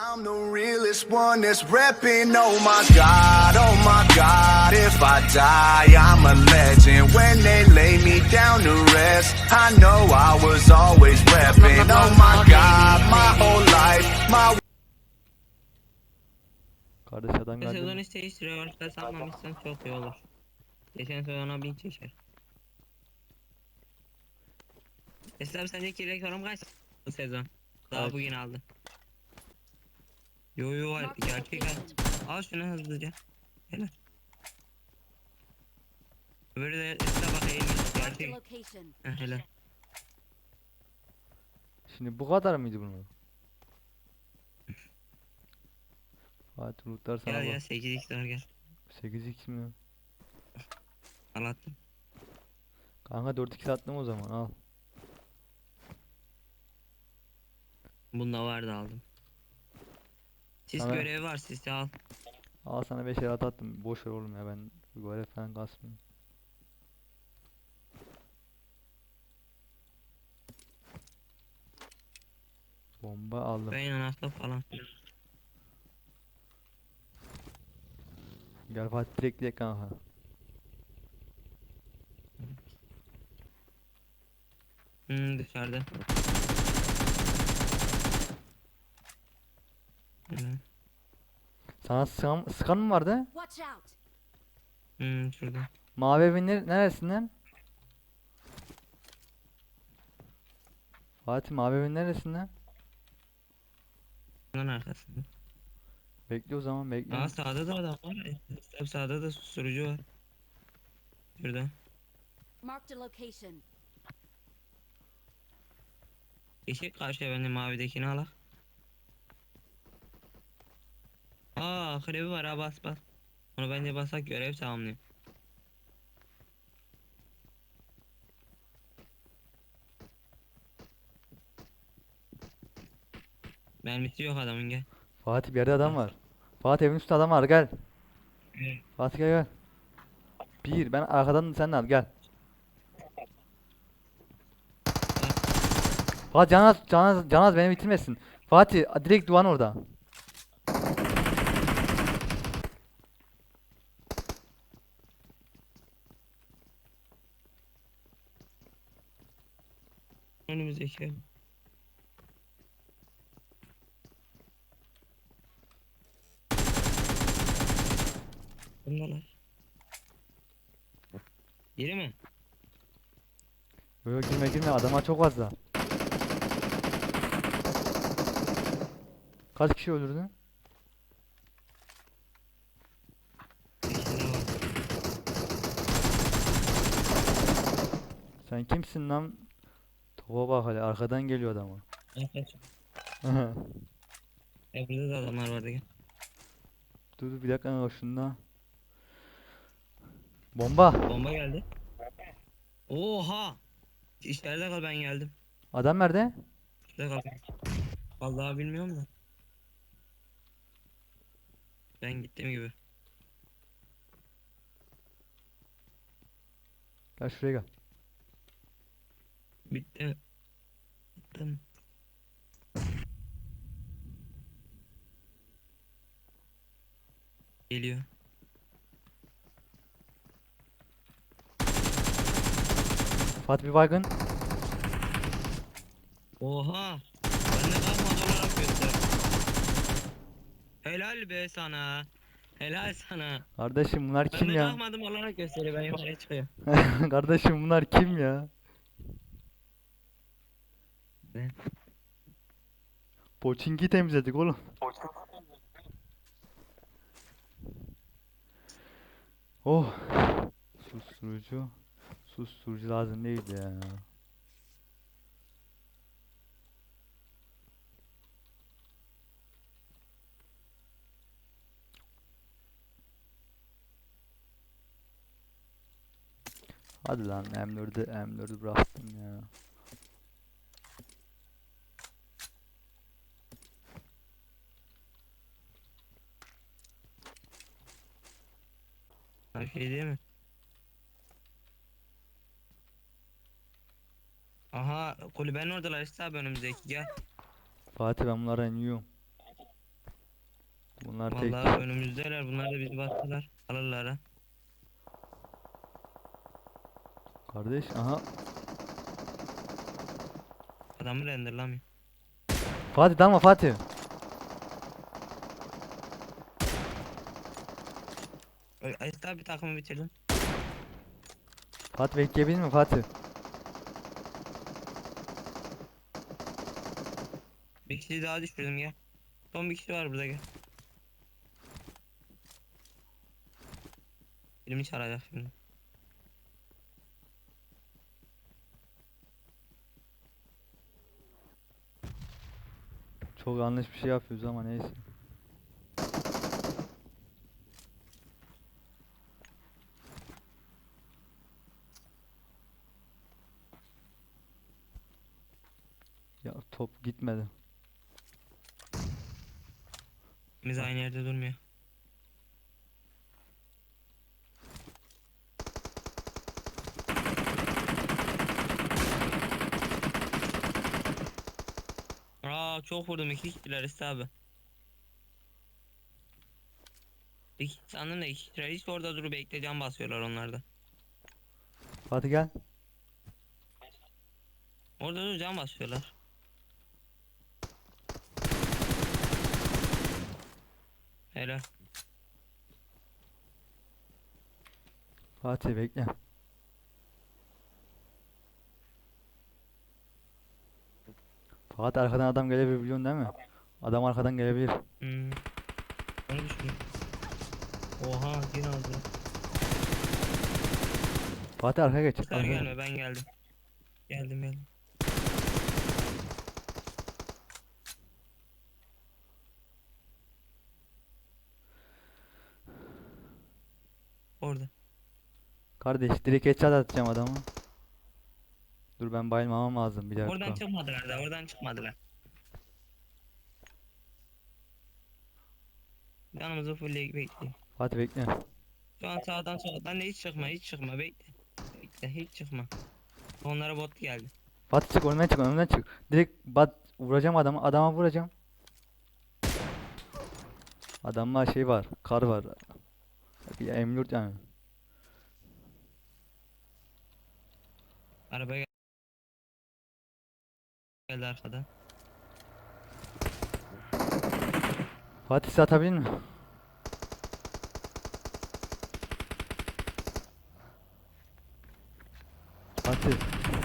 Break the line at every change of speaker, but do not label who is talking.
I'm the realest one that's repping. Oh my god, oh my god. If I die, I'm a legend. When they lay me down to rest, I know I was always repping. Oh my god, my whole life, my
Kardeş adam
Bu sezon
geldi.
hiç değiştiriyor. sanmamışsan çok iyi olur. Geçen sezona bin çeşer. Esra sendeki rekorum kaç bu sezon? Daha
Kaç?
bugün aldı. Yo yo var gerçek al. Al şunu hızlıca. Helal. Öbürü de Esra bak eğilmiş gerçek. Heh, helal.
Şimdi bu kadar mıydı bunun? Fatih Bulutlar sana
Gel ya
bak.
8x var gel.
8x mi?
Anlattım.
Kanka 4x attım o zaman al.
Bunda vardı aldım. Sis
Sana-
görevi var sisi al.
Al sana 5 at attım. Boş ver oğlum ya ben görev falan kasmıyorum. Bomba aldım.
Ben yanakta falan.
Gel Fatih direkt direkt kanka.
Hmm dışarıda. Hmm,
Sana sıkan, sıkan mı vardı?
Hmm şurada.
Mavi evin ner- neresinden? Fatih mavi evin neresinden?
Bunun arkasında.
Bekle o zaman bekle.
Aa sağda da adam var. Hep sağda da susturucu var. Şurada.
Marked a location.
Yeşil karşıya ben de mavidekini alak. Aa krebi var ha bas bas. Onu bence basak görev tamamlıyor. Mermisi yok adamın gel.
Fatih bir yerde adam var. Fatih evin üstünde adam var gel. Fatih gel gel. Bir ben arkadan sen al gel. Fatih Canaz Canaz Canaz beni bitirmesin. Fatih direkt duvan orada.
Önümüzdeki ev. Bundalar. Yeri mi?
Yok girme girme adama çok fazla. Kaç kişi öldürdün? Sen kimsin lan? Topa bak hele arkadan geliyor adama.
Ay, kaç. E burada da adamlar vardı gel.
dur dur bir dakika kanka şunda. Bomba.
Bomba geldi. Oha! İçeride kal ben geldim.
Adam nerede?
İçeride kal. Vallahi bilmiyorum da. Ben gittim gibi.
Gel şuraya gel.
Bitti. Bittim. Geliyor.
Fatih bir baygın.
Oha! Ben de kalmadı olarak göster. Helal be sana. Helal sana.
Kardeşim bunlar
Ben
kim
de
ya?
kalmadım olarak gösteriyor. Ben yukarıya çıkıyorum.
Kardeşim bunlar kim ya?
Ne?
Poçinki temizledik oğlum. Oh. Susturucu. Susturucu lazım değildi ya. Hadi lan M4'ü M4'ü bıraktım ya.
Her şey değil mi? Aha kulübenin oradalar işte abi önümüzdeki gel.
Fatih ben bunlara iniyorum. Bunlar tek.
Vallahi önümüzdeler. Bunlar da bizi bastılar. Alırlar ha.
Kardeş aha.
Adamı renderlamıyor.
Fatih dalma Fatih.
Ayet abi takımı bitirdim.
Fatih bekleyebilir mi Fatih?
Bir kişi daha düşürdüm gel. Son bir kişi var burada gel. Elimi çağıracak şimdi.
Çok yanlış bir şey yapıyoruz ama neyse. Ya top gitmedi.
Biz aynı yerde durmuyor. Aa çok vurdum iki kişiler İşte abi. İki, sandım da iki kişiler hiç orada durup bekleyeceğim basıyorlar onlarda.
Fatih gel.
Orada dur can basıyorlar. Helal.
Fatih bekle. Fatih arkadan adam gelebilir biliyorsun değil mi? Adam arkadan gelebilir.
Hmm. Onu düşünüyorum. Oha yine aldı.
Fatih arkaya geç.
Sen gelme ben geldim. Geldim geldim. Orada.
Kardeş direkt headshot atacağım adamı. Dur ben bayılmamam lazım bir dakika.
Oradan çıkmadılar da oradan çıkmadılar. Yanımızı fullleyip bekleyin.
Fatih bekle.
Şu an sağdan soldan da hiç çıkma hiç çıkma bekle. Bekle hiç çıkma. Onlara bot geldi.
Fatih çık önümden çık önümden çık. Direkt bat vuracağım adamı adama vuracağım. Adamla şey var kar var. Bir M4 yani.
Araba gel- geldi arkadan.
Fatih size atabilir mi? Fatih.